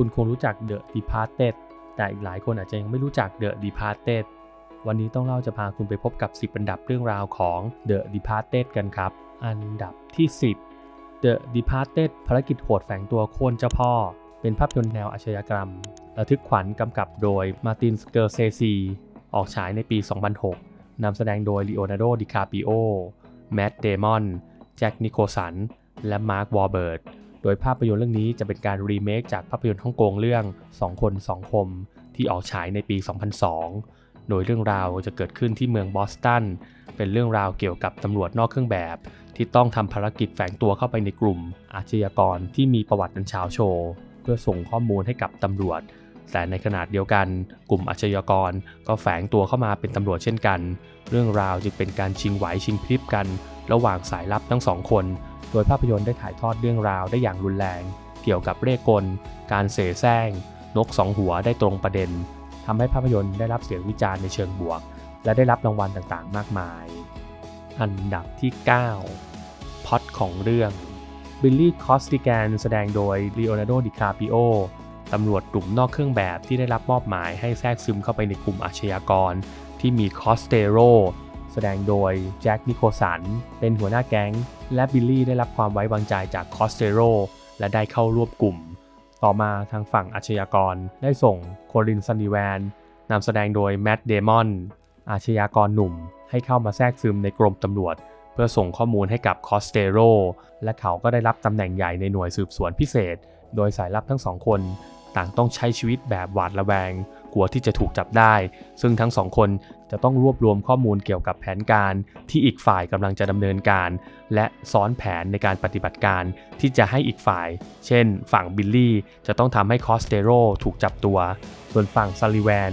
คุณคงรู้จัก The Departed แต่อีกหลายคนอาจจะยังไม่รู้จัก The Departed วันนี้ต้องเล่าจะพาคุณไปพบกับ 10 อันดับเรื่องราวของ The Departed กันครับ อันดับที่ 10 The Departed ภารกิจโหดแฝงตัวโค่นเจ้าพ่อ เป็นภาพยนตร์แนวอาชญากรรม ระทึกขวัญกำกับโดยมาร์ตินสเกอร์เซซี ออกฉายในปี 2006 นำแสดงโดยลีโอนาร์โด ดิคาปิโอ แมตต์ เดมอน แจ็ค นิโคสัน และมาร์ควอร์เบิร์ต โดยภาพยนตร์เรื่องนี้จะเป็นการรีเมคจากภาพยนตร์ฮ่องกงเรื่อง 2 คน 2 คม ที่ออกฉายในปี 2002 โดยเรื่องราวจะเกิดขึ้นที่เมืองบอสตัน เป็นเรื่องราวเกี่ยวกับตำรวจนอกเครื่องแบบ ที่ต้องทำภารกิจแฝงตัวเข้าไปในกลุ่ม อาชญากรที่มีประวัติอันเฉาโชว์ เพื่อส่งข้อมูลให้กับตำรวจ แต่ในขณะเดียวกัน กลุ่มอาชญากรก็แฝงตัวเข้ามาเป็นตำรวจเช่นกัน เรื่องราวจึงเป็นการชิงไหวชิงพริบกัน ระหว่างสายลับทั้งสองคน โดยภาพยนตร์ได้ถ่ายทอดเรื่องราวได้อย่างรุนแรง เกี่ยวกับเร่กล การเสแสร้ง นกสองหัวได้ตรงประเด็นทำให้ภาพยนตร์ได้รับเสียงวิจารณ์ในเชิงบวก และได้รับรางวัลต่างๆ มากมาย อันดับที่ 9พอตของเรื่องบิลลี่คอสติแกนแสดงโดยลีโอนาร์โด ดิคาปิโอตำรวจกลุ่มนอกเครื่องแบบที่ได้รับมอบหมายให้แทรกซึมเข้าไปในกลุ่มอาชญากร ที่มีคอสเตโรแสดงโดยแจ็คนิโคสัน เป็นหัวหน้าแก๊ง และบิลลี่ได้รับความไว้วางใจจากคอสเตโรและได้เข้าร่วมกลุ่ม ต่อมาทางฝั่งอาชญากรได้ส่งโคลินซันนิแวนนำแสดงโดยแมตต์เดมอนอาชญากรหนุ่มให้เข้ามาแทรกซึมในกรมตำรวจ เพื่อส่งข้อมูลให้กับคอสเตโรและเขาก็ได้รับตำแหน่งใหญ่ในหน่วยสืบสวนพิเศษ โดยสายลับทั้งสองคน ต่างต้องใช้ชีวิตแบบหวาดระแวง ลัวที่จะถูกจับได้ ซึ่งทั้งสองคนจะต้องรวบรวมข้อมูลเกี่ยวกับแผนการที่อีกฝ่ายกำลังจะดำเนินการ และซ้อนแผนในการปฏิบัติการที่จะให้อีกฝ่าย เช่น ฝั่งบิลลี่จะต้องทำให้คอสเตโรถูกจับตัว ส่วนฝั่งซาลิแวน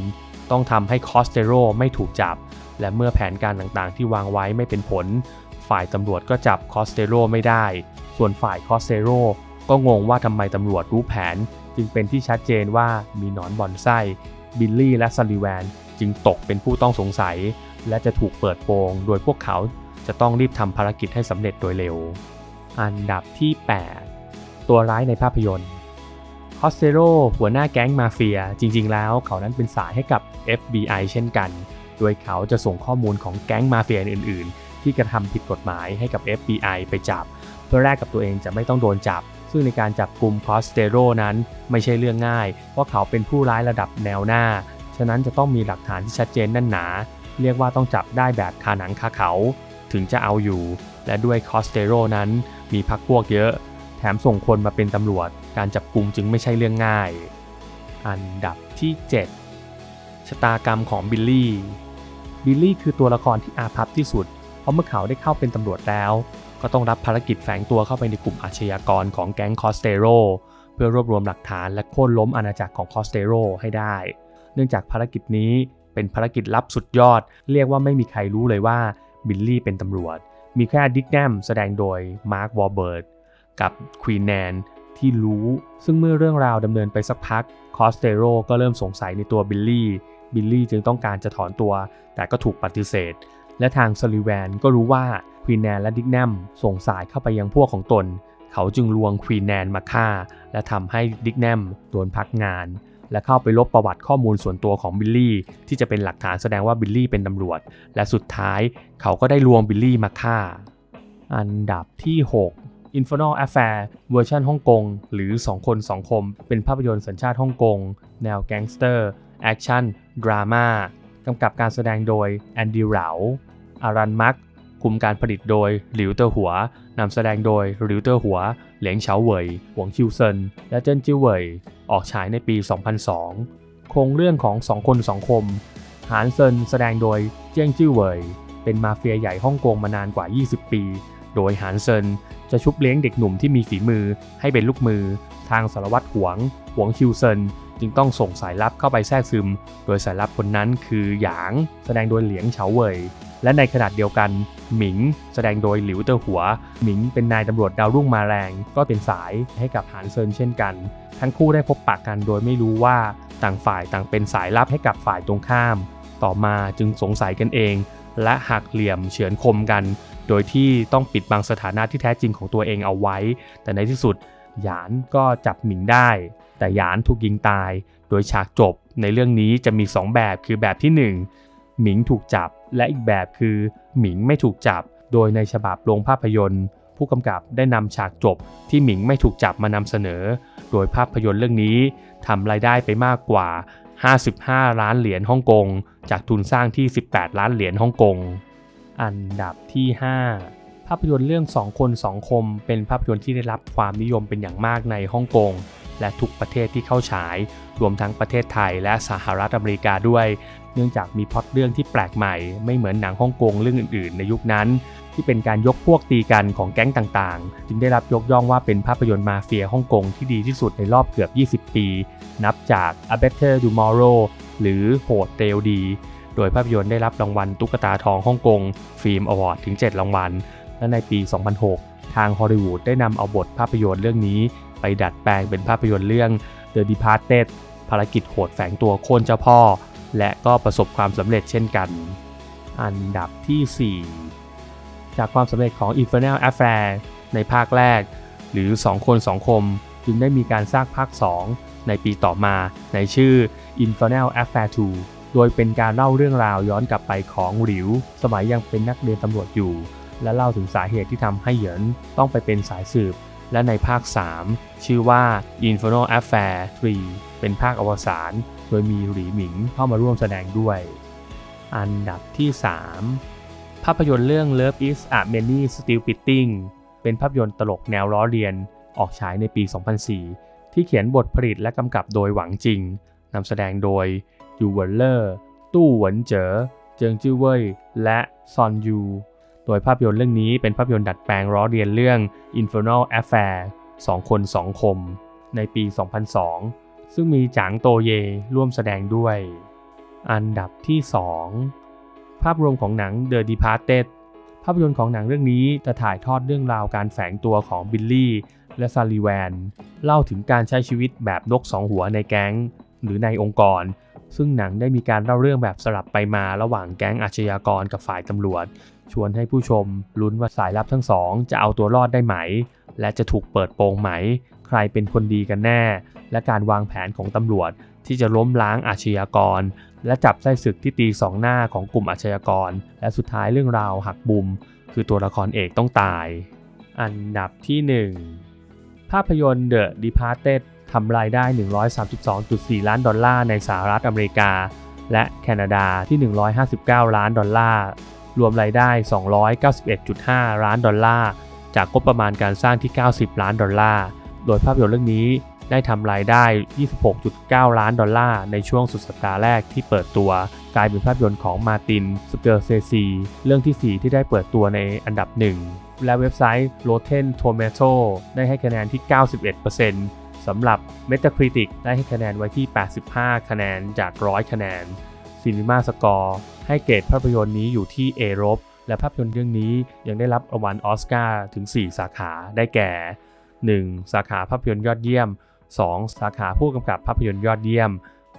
ต้องทำให้คอสเตโรไม่ถูกจับ และเมื่อแผนการต่างๆ ที่วางไว้ไม่เป็นผล ฝ่ายตำรวจก็จับคอสเตโรไม่ได้ ส่วนฝ่ายคอสเตโรก็งงว่าทำไมตำรวจรู้แผน จึงเป็นที่ชัดเจนว่ามีหนอนบอนไส้ บิลลี่และซัลลิแวนจึงตกเป็นผู้ต้องสงสัย และจะถูกเปิดโปงโดยพวกเขาจะต้องรีบทำภารกิจให้สำเร็จโดยเร็ว อันดับที่ 8 ตัวร้ายในภาพยนตร์คอสเตโรหัวหน้าแก๊งมาเฟีย จริง ๆ แล้วเขานั้นเป็นสายให้กับ FBI เช่นกัน โดยเขาจะส่งข้อมูลของแก๊งมาเฟียอื่น ๆ ที่กระทำผิดกฎหมายให้กับ FBI ไปจับ เพื่อแลกกับตัวเองจะไม่ต้องโดนจับ ซึ่งในการจับกลุ่มคอสเตโรนั้นไม่ใช่เรื่องง่าย เพราะเขาเป็นผู้ร้ายระดับแนวหน้า ฉะนั้นจะต้องมีหลักฐานที่ชัดเจนแน่นหนา เรียกว่าต้องจับได้แบบคาหนังคาเขา ถึงจะเอาอยู่ และด้วยคอสเตโรนั้นมีพักพวกเยอะ แถมส่งคนมาเป็นตำรวจ การจับกลุ่มจึงไม่ใช่เรื่องง่าย อันดับที่ 7 ชะตากรรมของบิลลี่บิลลี่คือตัวละครที่อาภัพที่สุด เพราะเมื่อเขาได้เข้าเป็นตำรวจแล้ว ก็ต้องรับภารกิจแฝงตัวเข้าไปในกลุ่มอาชญากรของแก๊งคอสเตโรเพื่อรวบรวมหลักฐานและโค่นล้มอาณาจักรของคอสเตโรให้ได้ เนื่องจากภารกิจนี้เป็นภารกิจลับสุดยอด เรียกว่าไม่มีใครรู้เลยว่าบิลลี่เป็นตำรวจ มีแค่ดิกแนมแสดงโดยมาร์ควอร์เบิร์ตกับควีนแนนที่รู้ ซึ่งเมื่อเรื่องราวดำเนินไปสักพักคอสเตโรก็เริ่มสงสัยในตัวบิลลี่ บิลลี่จึงต้องการจะถอนตัว แต่ก็ถูกปฏิเสธ และทางซลิแวนก็รู้ว่า ควีนแนนและดิกแนมส่งสายเข้าไปยังพวกของตน เขาจึงลวงควีนแนนมาฆ่า และทำให้ดิกแนมโดนพักงาน และเข้าไปลบประวัติข้อมูลส่วนตัวของบิลลี่ที่จะเป็นหลักฐานแสดงว่าบิลลี่เป็นตำรวจ และสุดท้ายเขาก็ได้ลวงบิลลี่มาฆ่า อันดับที่ 6 Infernal Affair เวอร์ชันฮ่องกงหรือ 2 คน 2 คม เป็นภาพยนตร์สัญชาติฮ่องกง แนวแก๊งสเตอร์ แอคชั่น ดราม่ากำกับการแสดงโดยแอนดี้เหลาอารันมัก คุมการผลิตโดยหลิวเตอร์หัวนำแสดงโดยหลิวเตอร์หัว เหลียงเฉาเหวยหวงชิวเซิน และเจิ้นจิ้วเหวย ออกฉายในปี 2002 โครงเรื่องของ2คน2คม หานเซินแสดงโดยเจี้ยงจิ้วเหวยเป็นมาเฟียใหญ่ฮ่องกงมานานกว่า 20 ปี โดยหานเซินจะชุบเลี้ยงเด็กหนุ่มที่มีฝีมือให้เป็นลูกมือ ทางสารวัตรหวง หวงชิวเซิน จึงต้องส่งสายลับเข้าไปแทรกซึม โดยสายลับคนนั้นคือหยาง แสดงโดยเหลียงเฉาเหวยและในขณะเดียวกัน หมิง แสดงโดยหลิวเตอหัว หมิงเป็นนายตำรวจดาวรุ่งมาแรง ก็เป็นสายให้กับหานเซินเช่นกัน ทั้งคู่ได้พบปะกันโดยไม่รู้ว่าต่างฝ่ายต่างเป็นสายลับให้กับฝ่ายตรงข้าม ต่อมาจึงสงสัยกันเอง และหักเหลี่ยมเฉือนคมกัน โดยที่ต้องปิดบังสถานะที่แท้จริงของตัวเองเอาไว้ แต่ในที่สุด หยานก็จับหมิงได้ แต่หยานถูกยิงตาย โดยฉากจบในเรื่องนี้จะมี 2 แบบคือแบบที่ 1 หมิงถูกจับและอีกแบบคือหมิงไม่ถูกจับ โดยในฉบับโรงภาพยนตร์ ผู้กำกับได้นำฉากจบที่หมิงไม่ถูกจับมานำเสนอ โดยภาพยนตร์เรื่องนี้ทำรายได้ไปมากกว่า 55 ล้านเหรียญฮ่องกง จากทุนสร้างที่ 18 ล้านเหรียญฮ่องกง อันดับที่ 5 ภาพยนตร์เรื่องสองคนสองคม เป็นภาพยนตร์ที่ได้รับความนิยมเป็นอย่างมากในฮ่องกง และทุกประเทศที่เข้าฉาย รวมทั้งประเทศไทยและสหรัฐอเมริกาด้วย เนื่องจากมีพล็อตเรื่องที่แปลกใหม่ ไม่เหมือนหนังฮ่องกงเรื่องอื่นๆ ในยุคนั้น ที่เป็นการยกพวกตีกันของแก๊งต่างๆ จึงได้รับยกย่องว่าเป็นภาพยนตร์มาเฟียฮ่องกงที่ดีที่สุดในรอบเกือบ 20 ปี นับจาก A Better Tomorrow หรือโหดเตลดี โดยภาพยนตร์ได้รับรางวัลตุ๊กตาทองฮ่องกง ฟิล์มอวอร์ดถึง 7 รางวัล และในปี 2006 ทางฮอลลีวูดได้นำเอาบทภาพยนตร์เรื่องนี้ ไปดัดแปลงเป็นภาพยนตร์เรื่อง The Departed ภารกิจโหดแฝงตัวโค่นเจ้าพ่อ และก็ประสบความสำเร็จเช่นกัน อันดับที่ 4 จากความสำเร็จของ Infernal Affair ในภาคแรก หรือ 2 คน 2 คม จึงได้มีการสร้างภาค 2 ในปีต่อมาในชื่อ Infernal Affair 2 โดยเป็นการเล่าเรื่องราวย้อนกลับไปของหลิว สมัยยังเป็นนักเรียนตำรวจอยู่ และเล่าถึงสาเหตุที่ทำให้เหยินต้องไปเป็นสายสืบ และในภาค 3 ชื่อว่า Infernal Affair 3 เป็นภาคอวสานโดยมีหลีหมิงเข้ามาร่วมแสดงด้วย อันดับที่ 3 ภาพยนตร์เรื่อง Love is a Many Stupid Thing เป็นภาพยนตร์ตลกแนวล้อเลียน ออกฉายในปี 2004 ที่เขียนบทผลิตและกำกับโดยหวังจริงนำแสดงโดยยูเวลเลอร์ ตู้หวนเจ๋อ เจิงจื้อเว่ย และซอนยู โดยภาพยนตร์เรื่องนี้เป็นภาพยนตร์ดัดแปลงล้อเลียนเรื่อง Infernal Affair สองคนสองคม ในปี 2002 ซึ่งมีจางโตเยร่วมแสดงด้วย อันดับที่ 2 ภาพรวมของหนัง The Departed ภาพยนตร์ของหนังเรื่องนี้จะถ่ายทอดเรื่องราวการแฝงตัวของบิลลี่และซาลิแวน เล่าถึงการใช้ชีวิตแบบนกสองหัวในแก๊ง หรือในองค์กร ซึ่งหนังได้มีการเล่าเรื่องแบบสลับไปมาระหว่างแก๊งอาชญากรกับฝ่ายตำรวจ ชวนให้ผู้ชมลุ้นว่าสายลับทั้งสองจะเอาตัวรอดได้ไหม และจะถูกเปิดโปงไหม ใครเป็นคนดีกันแน่ และการวางแผนของตำรวจที่จะล้มล้างอาชญากร และจับไส้ศึกที่ตีสองหน้าของกลุ่มอาชญากร และสุดท้ายเรื่องราวหักบุม คือตัวละครเอกต้องตาย อันดับที่ 1 ภาพยนตร์ The Departed ทำรายได้ 132.4 ล้านดอลลาร์ในสหรัฐอเมริกา และแคนาดาที่ 159 ล้านดอลลาร์ รวมรายได้ 291.5 ล้านดอลลาร์ จากงบประมาณการสร้างที่ 90 ล้านดอลลาร์ โดยภาพยนตร์เรื่องนี้ได้ทำรายได้ 26.9 ล้านดอลลาร์ ในช่วงสุดสัปดาห์แรกที่เปิดตัว กลายเป็นภาพยนตร์ของมาติน สเกอร์เซซี เรื่องที่ 4 ที่ได้เปิดตัวในอันดับหนึ่งและเว็บไซต์ Rotten Tomato ได้ให้คะแนนที่ 91% สำหรับ Metacritic ได้ให้คะแนนไว้ที่ 85 คะแนนจาก 100 คะแนน Cinema Score ให้เกรดภาพยนตร์นี้อยู่ที่ A ลบและภาพยนตร์เรื่องนี้ยังได้รับรางวัลออสการ์ถึง 4 สาขาได้แก่ 1. สาขาภาพยนตร์ยอดเยี่ยม 2. สาขาผู้กำกับภาพยนตร์ยอดเยี่ยม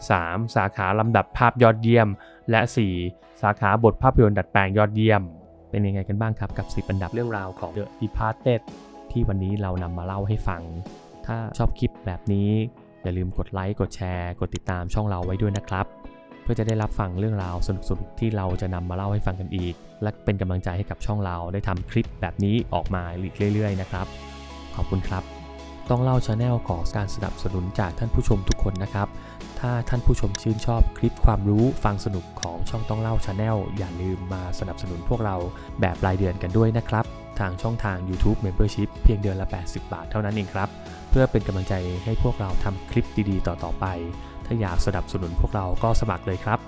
3. สาขาลำดับภาพยอดเยี่ยม และ 4. สาขาบทภาพยนตร์ดัดแปลงยอดเยี่ยม เป็นยังไงกันบ้างครับกับ 10 อันดับเรื่องราวของ The Departed ที่วันนี้เรานำมาเล่าให้ฟัง ถ้าชอบคลิปแบบนี้ อย่าลืมกดไลค์กดแชร์ กดติดตามช่องเราไว้ด้วยนะครับ เพื่อจะได้รับฟังเรื่องราวสนุกๆที่เราจะนำมาเล่าให้ฟังกันอีก และเป็นกำลังใจให้กับช่องเราได้ทำคลิปแบบนี้ออกมาอีกเรื่อยๆนะครับ ขอบคุณครับ ต้องเล่าชาแนลขอการสนับสนุนจากท่านผู้ชมทุกคนนะครับถ้าท่านผู้ชมชื่นชอบคลิปความรู้ฟังสนุกของช่องต้องเล่าชาแนลอย่าลืมมาสนับสนุนพวกเราแบบรายเดือนกันด้วยนะครับ ทางช่องทาง YouTube Membership เพียงเดือนละ 80 บาทเท่านั้นเองครับ เพื่อเป็นกำลังใจให้พวกเราทำคลิปดีๆ ต่อๆไป ถ้าอยากสนับสนุนพวกเราก็สมัครเลยครับ